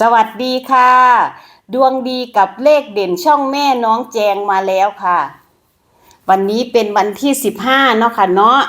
สวัสดีค่ะ ดวงดีกับเลขเด่นช่องแม่น้องแจงมาแล้วค่ะ วันนี้เป็นวันที่15เนาะค่ะเนาะ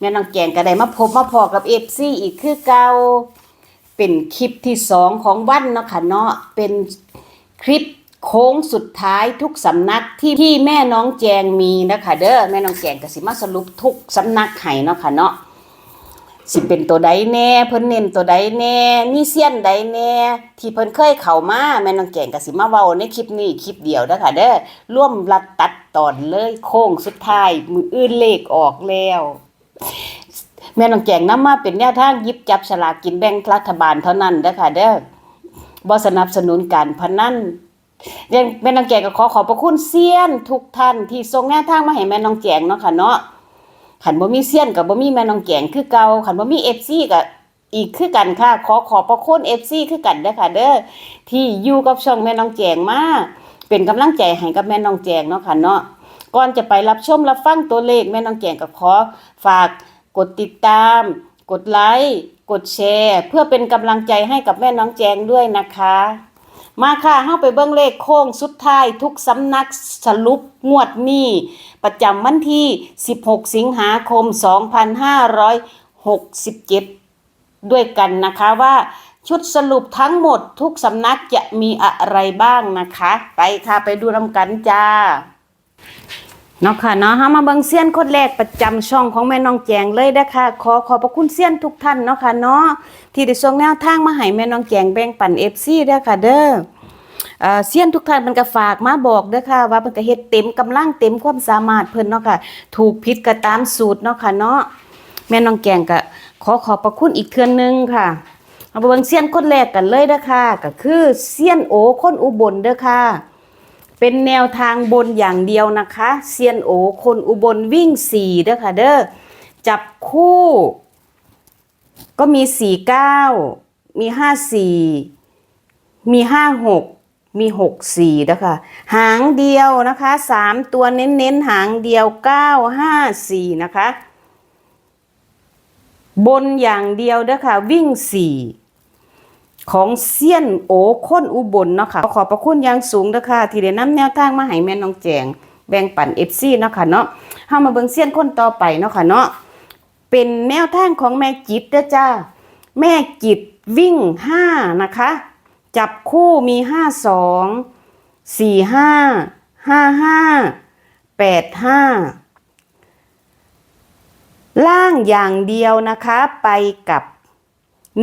แม่น้องแจงก็ได้มาพบมาพอกับเอฟซีอีกคือเก่าเป็นคลิปที่สองของวันเนาะค่ะเนาะเป็นคลิปโค้งสุดท้ายทุกสำนักที่ที่แม่น้องแจงมีนะคะเด้อแม่น้องแจงก็สิมาสรุปทุกสำนักให้เนาะค่ะเนาะ สิเป็นตัวใดแน่ เพิ่นเน้นตัวใดแน่นี่เสี้ยนใดแน่ ที่เพิ่นเคยเข้ามาแม่น้องแก่งก็สิมาเว้าในคลิปนี้คลิปเดียวเด้อค่ะ เด้อร่วมรัดตัดตอนเลยโค้งสุดท้ายมืออื่นเลขออกแล้วแม่น้องแก่งนำมาเป็นแนวทางยิบจับฉลากกินแบ่งรัฐบาลเท่านั้นเด้อค่ะ เด้อบ่สนับสนุนการพนันยังแม่น้องแก่งก็ขอขอบพระคุณเซียนทุกท่านที่ส่งแนวทางมาให้แม่น้องแก่งเนาะค่ะเนาะ ขันบ่มีเซียนกับบ่มีแม่น้องแกงคือเก่าขันบ่มี FC ก็อีกคือกันค่ะ ขอขอบพระคุณ FC คือกันเด้อค่ะ เด้อที่อยู่กับช่องแม่น้องแจงมาเป็นกำลังใจให้กับแม่น้องแจงเนาะค่ะเนาะก่อนจะไปรับชมรับฟังตัวเลขแม่น้องแจงก็ขอฝากกดติดตาม กดไลค์กดแชร์ เพื่อเป็นกำลังใจให้กับแม่น้องแจงด้วยนะคะ มาค่ะเฮาไปเบิ้งเลขโค้งสุดท้ายทุกสำนักสรุปงวดนี้ ประจำวันที่ 16 สิงหาคม 2567 ด้วยกันนะคะว่าชุดสรุปทั้งหมดทุกสำนักจะมีอะไรบ้างนะคะ ไปค่ะไปดูนำกันจ้า เนาะค่ะเนาะฮามาเบิงเซียนคนแรกประจำช่องของแม่น้องแจงเลยนะคะขอขอบพระคุณเซียนทุกท่านเนาะค่ะเนาะที่ได้ส่งแนวทางมาให้แม่น้องแจงแบ่งปัน FC เด้ค่ะเด้อเซียนทุกท่านมันก็ฝากมาบอกเด้อค่ะ ว่าเพิ่นก็เฮ็ดเต็มกำลังเต็มความสามารถเพิ่นเนาะค่ะ ถูกผิดก็ตามสูตรเนาะค่ะเนาะแม่น้องแจงก็ขอขอบพระคุณอีกเทื่อนึงค่ะเอาไปเบิ่งเซียนคนแรกกันเลยเด้อค่ะก็คือเซียนโอคนอุบลเด้อค่ะ เป็นแนวทางบนอย่างเดียวนะคะเซียนโอคนอุบลวิ่งสี่เด้อค่ะเด้อจับคู่ ก็มีสี่เก้ามีห้าสี่มีห้าหกมีหกสี่เด้อค่ะหางเดียวนะคะสามตัวเน้นๆหางเดียวเก้าห้าสี่นะคะ บนอย่างเดียวเด้อค่ะวิ่งสี่ ของเซียนโอค้นอุบลเนาะค่ะขอบพระคุณอย่างสูงเด้อค่ะ ที่ได้นำแนวทางมาให้แม่น้องแจง แบ่งปัน FC เนาะค่ะเนาะเฮามาเบิ่งเซียนคนต่อไปเนาะค่ะเนาะเป็นแนวทางของแม่จิตเด้อจ้าแม่จิตวิ่ง5นะคะ จับคู่มี52 45 55 85ล่างอย่างเดียวนะคะไปกับ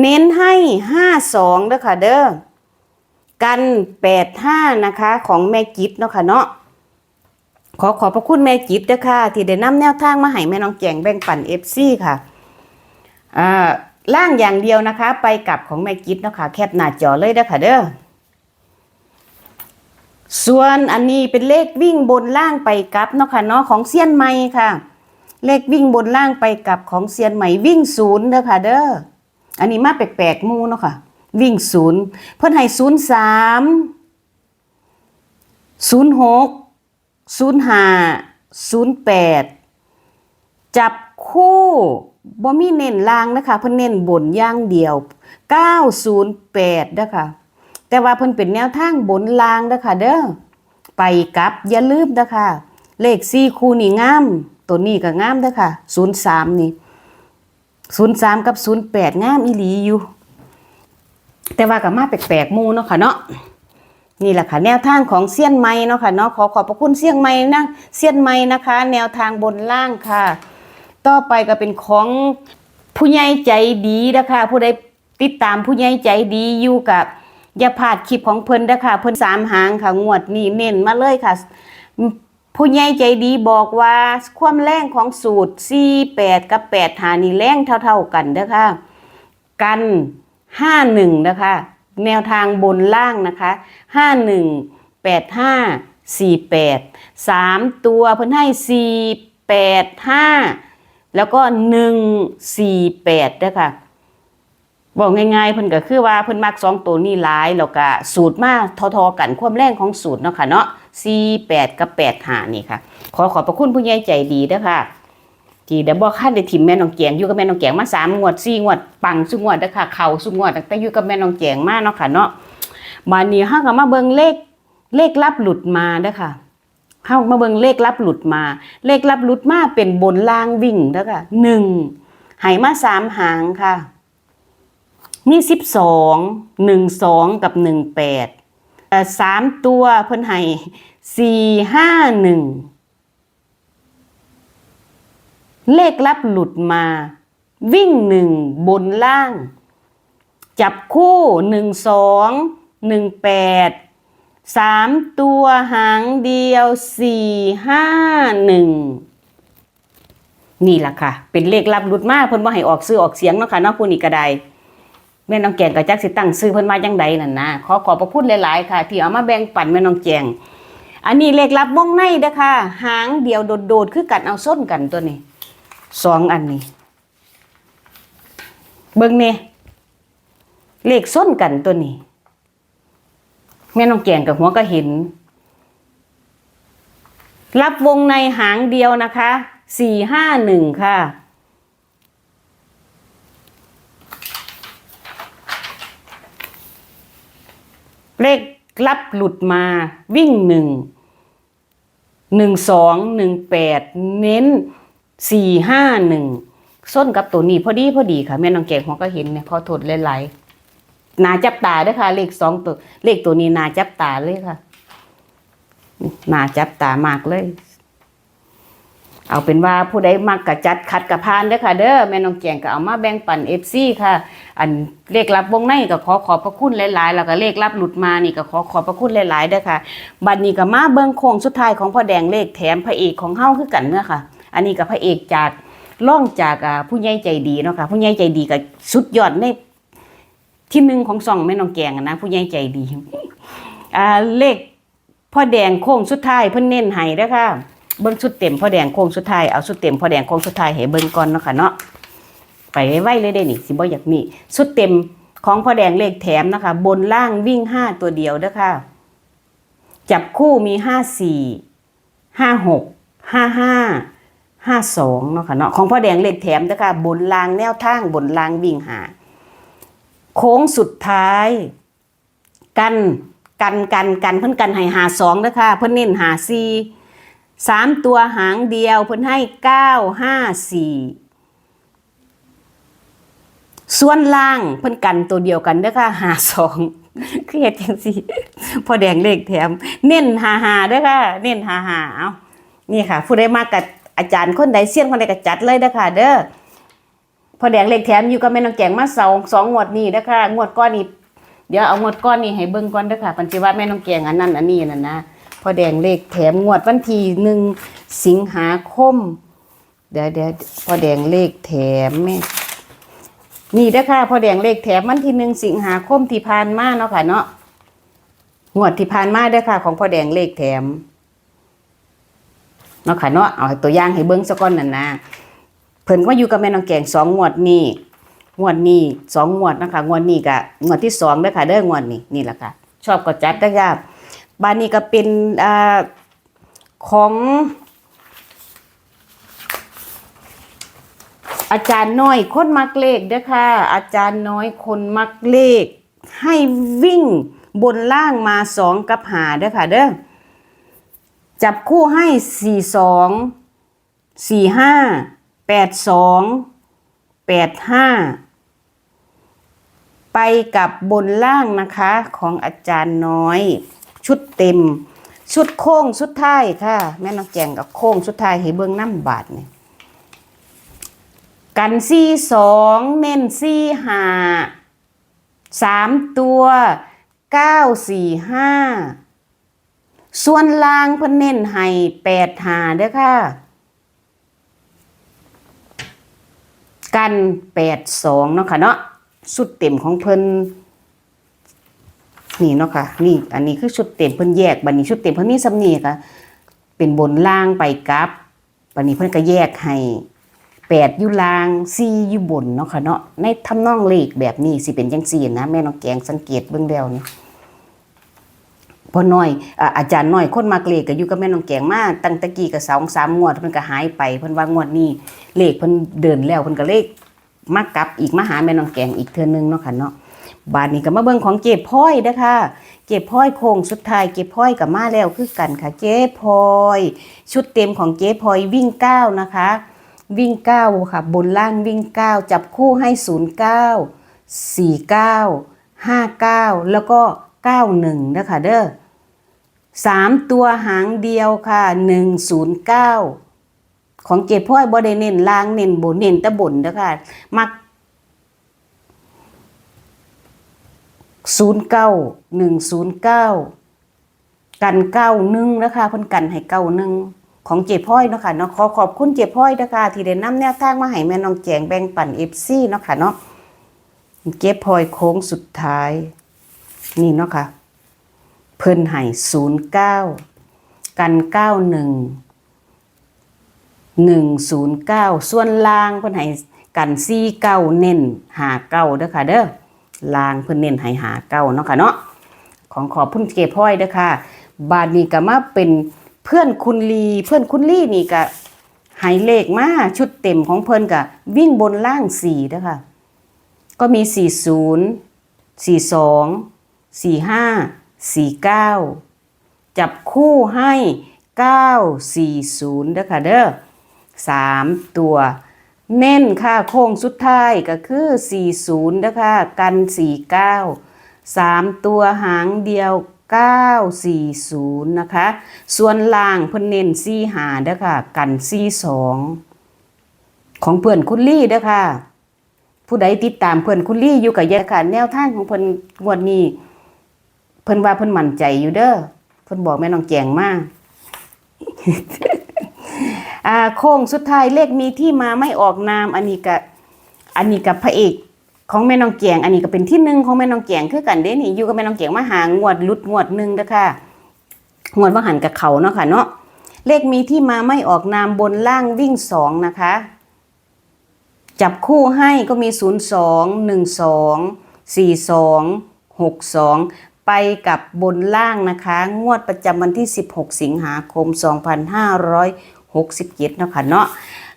เน้นให้ห้าสองเด้อค่ะเด้อกันแปดห้านะคะของแม่จิตเนาะค่ะเนาะขอขอบพระคุณแม่จิตเด้อค่ะ ที่ได้นำแนวทางมาให้แม่น้องแจงแบ่งปันเอฟซีค่ะอ่าล่างอย่างเดียวนะคะ ไปกับของแม่จิตเนาะค่ะแคปหน้าจอเลยเด้อค่ะเด้อส่วนอันนี้เป็นเลขวิ่งบนล่างไปกลับเนาะค่ะเนาะของเซียนใหม่ค่ะ เลขวิ่งบนล่างไปกลับของเซียนใหม่วิ่งศูนย์เด้อค่ะเด้อ อันนี้มาแปลกๆมูเนาะค่ะ วิ่งศูนย์เพิ่นให้ศูนย์สามศูนย์หกศูนย์ห้าศูนย์แปดจับคู่บ่มีเน้นล่างนะคะเพิ่นเน้นบนย่างเดียว 908นะคะแต่ว่าเพิ่นเป็นแนวทางบนล่างนะคะเด้อไปกับอย่าลืมนะคะ เลข4คู่นี่งาม ตัวนี้ก็งามเด้อค่ะ03 นี่ ศูนย์สามกับศูนย์แปดงามอีหลีอยู่ แต่ว่ากับมาแปลกๆมูเนาะค่ะเนาะนี่แหละค่ะแนวทางของเซียนไม้เนาะค่ะเนาะขอขอบพระคุณเซียนไม้นะเซียนไม้นะคะ แนวทางบนล่างค่ะ ต่อไปก็เป็นของผู้ใหญ่ใจดีนะคะผู้ใดติดตามผู้ใหญ่ใจดีอยู่กับอย่าพลาดคลิปของเพิ่นนะคะเพิ่นสามหางค่ะงวดนี้เน้นมาเลยค่ะ ผู้ใหญ่ใจดีบอกว่าความแรงของสูตร 48 กับ 8 หานี่แรงเท่า ๆกันเด้อค่ะกัน 51 นะคะ แนวทางบนล่างนะคะ 51 85 48 3 ตัวเพิ่นให้ 4 8 5 แล้วก็ 1 4 8เด้อค่ะ บอกง่ายๆเพิ่นก็คือว่าเพิ่นมักสองตัวนี้หลายแล้วก็สูตรมาทอๆกันความแรงของสูตรเนาะค่ะเนาะ48กับ8หานี่ค่ะ ขอขอบพระคุณผู้ใหญ่ใจดีเด้อค่ะที่ได้บ่คันได้ถิ่มแม่น้องแจงอยู่กับแม่น้องแจงมาสามงวดสี่งวดปังสุงวดเด้อค่ะเข้าสุงวดตั้งแต่อยู่กับแม่น้องแจงมาเนาะค่ะเนาะมานี้เฮาก็มาเบิ่งเลขเลขลับหลุดมาเด้อค่ะเฮามาเบิ่งเลขลับหลุดมา เลขลับหลุดมาเป็นบนล่างวิ่งเด้อค่ะหนึ่งให้มาสามหางค่ะ มีสิบสองหนึ่งสองกับหนึ่งแปดสามตัวเพิ่นให้สี่ห้าหนึ่งเลขลับหลุดมา วิ่งหนึ่งบนล่าง จับคู่หนึ่งสองหนึ่งแปดสามตัวหางเดียวสี่ห้าหนึ่งนี่แหละค่ะ เป็นเลขลับหลุดมาเพิ่นว่าให้ออกซื้อออกเสียงเนาะค่ะเนาะผู้นี้ก็ได้ แม่น้องแกงกับจักสิตั้งซื้อเพิ่นมาจังใดนั่นนะขอขอบพระคุณหลาย ๆ ค่ะ ที่เอามาแบ่งปันแม่น้องแกงอันนี้เลขลับวงในเด้อค่ะหางเดียวโดดๆคือกันเอาส้นกันตัวนี้สองอันนี้ เบิ่งนี่เลขส้นกันตัวนี้ แม่น้องแกงกับหัวก็เห็น รับวงในหางเดียวนะคะสี่ห้าหนึ่งค่ะ เลขลับหลุดมาวิ่งหนึ่งหนึ่งสองหนึ่งแปดเน้นสี่ห้าหนึ่งส้นกับตัวนี้พอดีพอดีค่ะแม่น้องแกงหัวก็เห็นเนี่ยขอโทษหลายๆนาจับตาด้วยค่ะ เลขสองตัว เลขตัวนี้นาจับตาเลยค่ะนาจับตามากเลย เอาเป็นว่าผู้ใดมักกะจัดคัดกะพานเด้อค่ะ เด้อแม่น้องแกงก็เอามาแบ่งปันเอฟซีค่ะ อันเลขรับวงในก็ขอขอบพระคุณหลายๆ แล้วก็เลขรับหลุดมานี่ก็ขอขอบพระคุณหลายๆด้อค่ะ บัดนี้ก็มาเบิ่งโค้งสุดท้ายของพ่อแดงเลขแถมพระเอกของเฮาคือกันเนาะค่ะ อันนี้ก็พระเอกจากล่องจากผู้ใหญ่ใจดีเนาะค่ะผู้ใหญ่ใจดีก็สุดยอดในที่หนึ่งของซองแม่น้องแกงนะผู้ใหญ่ใจดีอ่าเลขพ่อแดงโค้งสุดท้ายเพิ่นเน้นให้เด้อค่ะเบิ่งชุดเต็มพ่อแดงโค้งสุดท้ายเอาชุดเต็มพ่อแดงโค้งสุดท้ายให้เบิ่งก่อนเนาะค่ะเนาะ ไปไว้เลยได้นี่สิบ่อยากมีชุดเต็มของพ่อแดงเลขแถมนะคะ บนล่างวิ่งห้าตัวเดียวเด้อค่ะจับคู่มีห้าสี่ห้าหกห้าห้าห้าสองเนาะค่ะเนาะของพ่อแดงเลขแถมเด้อค่ะบนล่างแนวทางบนล่างวิ่งหาโค้งสุดท้าย กันกันกันกันเพิ่นกันให้หาสองเด้อค่ะเพิ่นเน้นหาสี่สามตัวหางเดียวเพิ่นให้เก้าห้าสี่ ส่วนล่างเพิ่นกันตัวเดียวกันเด้อค่ะหาสองคือเฮ็ดจังซี่พอแดงเลขแถม เน้นหาหาเด้อค่ะ เน้นหาหาเอานี่ค่ะ ผู้ใดมากับอาจารย์คนใดเซียนคนใดก็จัดเลยเด้อค่ะ เด้อพอแดงเลขแถมอยู่กับแม่น้องแกงมาสองสองงวดนี้เด้อค่ะงวดก้อนนี้เดี๋ยวเอางวดก้อนนี้ให้เบิ่งก่อนเด้อค่ะปัญจิว่าแม่น้องแกงอันนั้นอันนี้นั่นนะพอแดงเลขแถมงวดวันที่หนึ่งสิงหาคมเดี๋ยวเดี๋ยวพอแดงเลขแถมแม่ นี่เด้อค่ะพอแดงเลขแถมวันที่หนึ่งสิงหาคมที่ผ่านมาเนาะค่ะเนาะงวดที่ผ่านมาเด้อค่ะ ของพอแดงเลขแถมเนาะค่ะเนาะเอาตัวอย่างให้เบิ้งสักก้อนนั่นนะเพิ่นว่าอยู่กับแม่น้องแกงสองงวดนี่งวดนี้สองงวดนะคะงวดนี้ก็งวดที่สองเด้อค่ะเด้องวดนี้นี่แหละค่ะ ชอบก็จัดเด้อค่ะบ้านนี้ก็เป็นอ่าของ อาจารย์น้อยคนมักเลขเด้อค่ะ อาจารย์น้อยคนมักเลข ให้วิ่งบนล่างมาสองกับหาเด้อค่ะเด้อจับคู่ให้สี่สองสี่ห้าแปดสองแปดห้าไปกับบนล่างนะคะของอาจารย์น้อย ชุดเต็ม ชุดโค้งสุดท้ายค่ะ แม่น้องแจงกับโค้งสุดท้ายให้เบิ่งน้ำบาทเนี่ย กันซี่สองเน้นซี่หาสามตัวเก้าสี่ห้าส่วนล่างเพิ่นเน้นให้แปดหาเด้อค่ะ กันแปดสองเนาะค่ะเนาะสุดเต็มของเพิ่นนี่เนาะค่ะนี่อันนี้คือชุดเต็มเพิ่นแยกบัดนี้ชุดเต็มเพิ่นมีสำนีค่ะ เป็นบนล่างไปกับบัดนี้เพิ่นก็แยกให้ แปดอยู่ลางสี่อยู่บนเนาะค่ะเนาะในทำนองเลขแบบนี้สิเป็นจังซี่นะแม่น้องแกงสังเกตเบิ่งแล้วนี่พอน้อยอาจารย์น้อยคนมากเลขก็อยู่กับแม่น้องแกงมาตั้งตะกี้ก็สองสามงวดเพิ่นก็หายไปเพิ่นว่างวดนี้เลขเพิ่นเดินแล้วเพิ่นก็เลขมากลับอีกมาหาแม่น้องแกงอีกเทื่อนึงเนาะค่ะเนาะบาดนี้ก็มาเบิ่งของเก็บพ้อยเด้อค่ะเจ๊พ้อยโค้งสุดท้ายเจ๊พ้อยกับมาแล้วคือกันค่ะเจ๊พลอย ชุดเต็มของเจ๊พลอยวิ่งเก้านะคะ วิ่งเก้าค่ะ บนล่างวิ่งเก้าจับคู่ให้ศูนย์เก้าสี่เก้าห้าเก้าแล้วก็เก้าหนึ่งนะคะเด้อสามตัวหางเดียวค่ะหนึ่งศูนย์เก้าของเจ๊พ้อยบ่ได้เน้นล่างเน้นบนเน้นต่บนเด้อค่ะมักศูนย์เก้าหนึ่งศูนย์เก้ากันเก้าหนึ่งนะคะเพิ่นกันให้เก้าหนึ่ง ของเจพ้อยเนาะค่ะเนาะขอขอบคุณเจพ้อยนะคะที่ได้นำแนวทางมาให้แม่น้องแจงแบ่งปันเอฟซีเนาะค่ะเนาะเจพ้อยโค้งสุดท้าย นี่เนาะค่ะ เพิ่นให้ศูนย์เก้ากันเก้าหนึ่งหนึ่งศูนย์เก้าส่วนล่างเพิ่นให้กันซี่เก้าเน้นหาเก้าเด้อค่ะเด้อลางเพิ่นเน้นให้หาเก้าเนาะค่ะเนาะของขอบพุ่นเกพ้อยเด้อค่ะ บาดนี้ก็มาเป็น เพื่อนคุณลีเพื่อนคุณลี่นี่ก็ให้เลขมาชุดเต็มของเพิ่นก็วิ่งบนล่างสี่เด้อค่ะก็มี40 42 45 49จับคู่ให้940เด้อค่ะเด้อสามตัวเน้นค่ะโค้งสุดท้ายก็คือ40นย์นะคะกัน49 3ตัวหางเดียว 940 นะคะ ส่วนล่างเพิ่นเน้น4หาเด้อค่ะ กัน42ของเพื่อนคุณลี่เด้อค่ะ ผู้ใดติดตามเพื่อนคุณลี่อยู่กับยาค่ะแนวทางของเพิ่นงวดนี้ เพิ่นว่าเพิ่นมั่นใจอยู่เด้อเพิ่นบอกแม่น้องแจงมากอ่าโค้งสุดท้ายเลขมีที่มาไม่ออกนามอันนี้กับอันนี้กับพระเอก ของแม่น้องแจงอันนี้ก็เป็นที่หนึ่งของแม่น้องแจงคือกันเด้นี่อยู่กับแม่น้องแจงมาหางวดลุดงวดหนึ่งเด้อค่ะงวดว่าหันกับเขาเนาะค่ะเนาะเลขมีที่มาไม่ออกนามบนล่างวิ่งสองนะคะ จับคู่ให้ก็มี 0 2 1 2 4 2 6 2 ไปกับบนล่างนะคะ งวดประจำวันที่ 16 สิงหาคม 2567เนาะค่ะเนาะ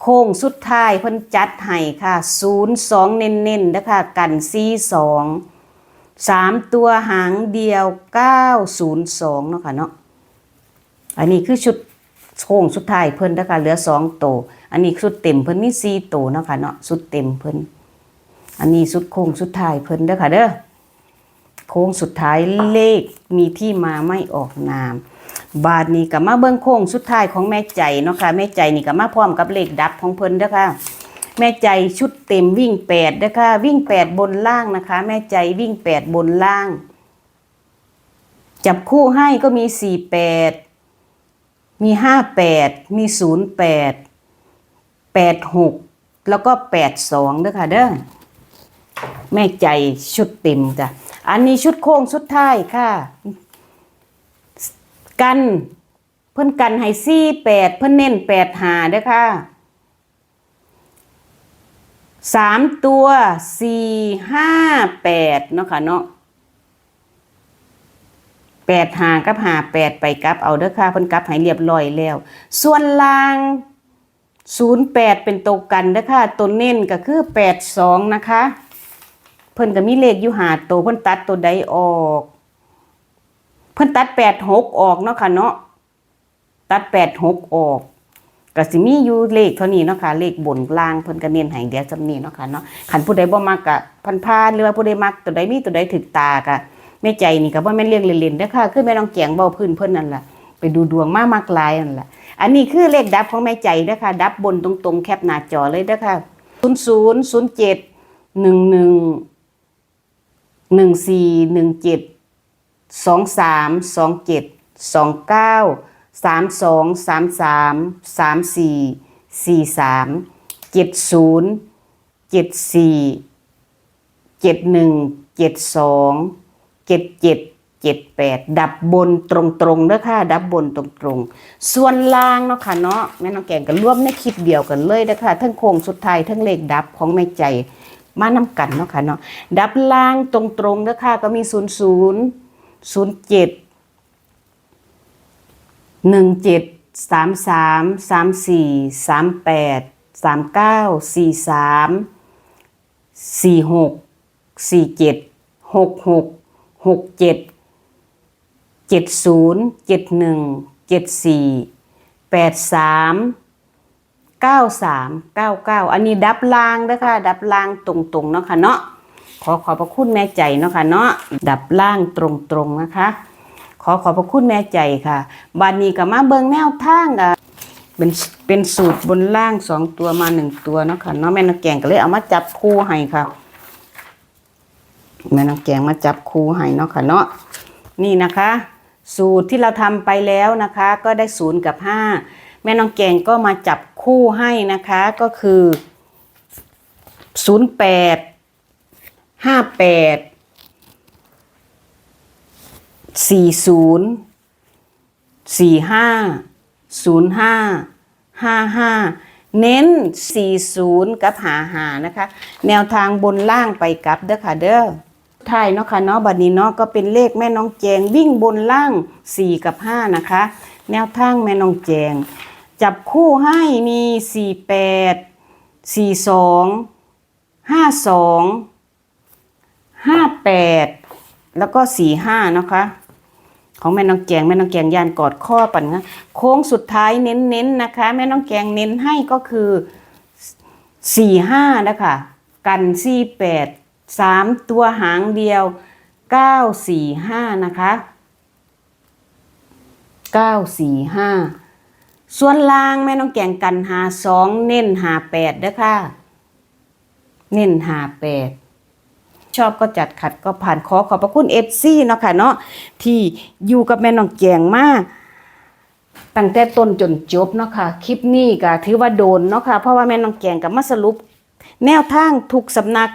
โค้งสุดท้ายเพิ่นจัดให้ค่ะ 0 2 เน้นๆนะคะกัน4 2 3 ตัวหางเดียว 902 เนาะค่ะเนาะอันนี้คือชุดโค้งสุดท้ายเพิ่นนะคะเหลือสองโต อันนี้ชุดเต็มเพิ่นมีสี่โตเนาะค่ะเนาะชุดเต็มเพิ่นอันนี้ชุดโค้งสุดท้ายเพิ่นเด้อค่ะเด้อโค้งสุดท้ายเลขมีที่มาไม่ออกนาม บาทนี้ก็มาเบิ่งโค้งสุดท้ายของแม่ใจเนาะค่ะแม่ใจนี่ก็มาพร้อมกับเลขดับของเพิ่นเด้อค่ะแม่ใจชุดเต็มวิ่งแปดเด้อค่ะวิ่งแปดบนล่างนะคะ แม่ใจวิ่งแปดบนล่าง จับคู่ให้ก็มีสี่แปดมีห้าแปดมีศูนย์แปดแปดหกแล้วก็แปดสองเด้อค่ะเด้อแม่ใจชุดเต็มจ้ะอันนี้ชุดโค้งสุดท้ายค่ะ กัน เพิ่นกันให้ซี่แปดเพิ่นเน้นแปดหาเด้อค่ะสามตัวสี่ห้าแปดเนาะค่ะเนาะแปดหากับหาแปดไปกับเอาเด้อค่ะเพิ่นกับให้เรียบร้อยแล้ว ส่วนล่างศูนย์แปดเป็นตัวกันเด้อค่ะตัวเน้นก็คือแปดสองนะคะ เพิ่นก็มีเลขอยู่หาตัวเพิ่นตัดตัวใดออก พิ่นตัดแปดหกออกเนาะค่ะเนาะตัดแปดหกออกก็สิมีอยู่เลขเท่านี้เนาะค่ะเลขบนล่างเพิ่นก็เน้นให้เดียวจำนี้เนาะค่ะเนาะคันผู้ใดบ่มักก็พันพานหรือว่าผู้ใดมักตัวใดมีตัวใดถึกตาก็แม่ใจนี่ก็บ่แม่นเรื่องเล่นๆเด้อค่ะคือแม่น้องแจงเว้าพื้นเพิ่นนั่นล่ะไปดูดวงมามักลายนั่นล่ะอันนี้คือเลขดับของแม่ใจเด้อค่ะดับบนตรงๆ แคปหน้าจอเลยเด้อค่ะ00 07 11 14 17 23 27 29 32 33 34 43 70 74 71 72เจ็ด เจ็ดเจ็ดแปดดับบนตรงตรงเด้อค่ะ ดับบนตรงตรงๆส่วนล่างเนาะค่ะเนาะแม่น้องแกงก็ร่วมในคลิปเดียวกันเลยเด้อค่ะทั้งโค้งสุดท้ายทั้งเลขดับของแม่ใจมานํกันเนาะค่ะเนาะดับล่างตรงตรงๆเด้อค่ะก็มีศูนย์ศูนย์ ศูนย์เจ็ดหนึ่งเจ็ดสามสามสามสี่สามแปดสามเก้าสี่สามสี่หกสี่เจ็ดหกหกหกเจ็ดเจ็ดศูนย์เจ็ดหนึ่งเจ็ดสี่แปดสามเก้าสามเก้าเก้าอันนี้ดับลางเด้อค่ะดับลางตรงๆเนาะค่ะเนาะ ขอขอบพระคุณแม่ใจเนาะค่ะเนาะดับล่างตรงๆนะคะ ขอขอบพระคุณแม่ใจค่ะบานนี้ก็มาเบิงแนวทางอะเป็นเป็นสูตรบนล่างสองตัวมาหนึ่งตัวเนาะค่ะเนาะแม่นางแกงก็เลยเอามาจับคู่ให้ค่ะแม่นางแกงมาจับคู่ให้เนาะค่ะเนาะนี่นะคะ สูตรที่เราทำไปแล้วนะคะ ก็ได้ศูนย์กับห้าแม่น้องแกงก็มาจับคู่ให้นะคะก็คือศูนย์แปด ห้าแปดสี่ศูนย์สี่ห้าศูนย์ห้าห้าห้าเน้นสี่ศูนย์กับหาหานะคะ แนวทางบนล่างไปกับเด้อค่ะเด้อท้ายเนาะค่ะเนาะบัดนี้เนาะก็เป็นเลขแม่น้องแจงวิ่งบนล่าง 4 กับ 5 นะคะ แนวทางแม่น้องแจง จับคู่ให้มี 48 42 52 58แปดแล้วก็45นะคะ ของแม่น้องแจงแม่น้องแจงยานกอดข้อปั่นนะโค้งสุดท้ายเน้นๆนะคะ แม่น้องแจงเน้นให้ก็คือสี่ห้านะคะกันสี่แปดสามตัวหางเดียวเก้าสี่ห้านะคะเก้าสี่ห้าส่วนล่างแม่น้องแกงกันหาสองเน้นหาแปดเด้อค่ะ เน้นหาแปด ชอบก็จัดขัดก็ผ่านขอขอบพระคุณเอฟซีเนาะค่ะเนาะที่อยู่กับแม่น้องแกงมาตั้งแต่ต้นจนจบเนาะค่ะคลิปนี้ก็ถือว่าโดนเนาะค่ะเพราะว่าแม่น้องแกงกับมาสรุป แนวทางทุกสำนัก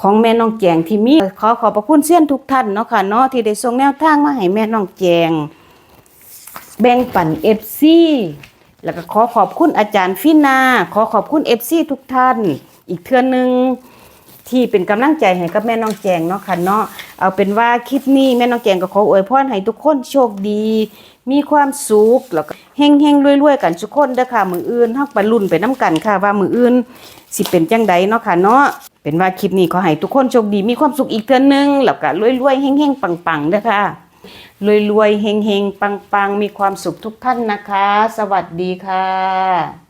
ของแม่น้องแจงที่มีขอขอบพระคุณเสี้ยนทุกท่านเนาะค่ะเนาะที่ได้ส่งแนวทางมาให้แม่น้องแจงแบ่งปันเอฟซีแล้วก็ขอขอบคุณอาจารย์ฟินา ขอขอบคุณเอฟซีทุกท่าน อีกเทื่อนึง ที่เป็นกำลังใจให้กับแม่น้องแจงเนาะค่ะเนาะเอาเป็นว่าคลิปนี้แม่น้องแจงก็ขออวยพรให้ทุกคนโชคดี มีความสุขแล้วก็เฮงเฮงๆรวยๆกันทุกคนเด้อค่ะมืออื่นเฮาไปลุ้นไปน้กันค่ะ ว่ามืออื่นสิเป็นจังใดเนาะค่ะเนาะเป็นว่าคลิปนี้ขอให้ทุกคนโชคดีมีความสุขอีกเทื่อนึงแล้วก็รวยๆเฮงเฮงปังๆเด้อค่ะรวยๆเฮงเฮงๆปังๆมีความสุขทุกท่านนะคะ สวัสดีค่ะ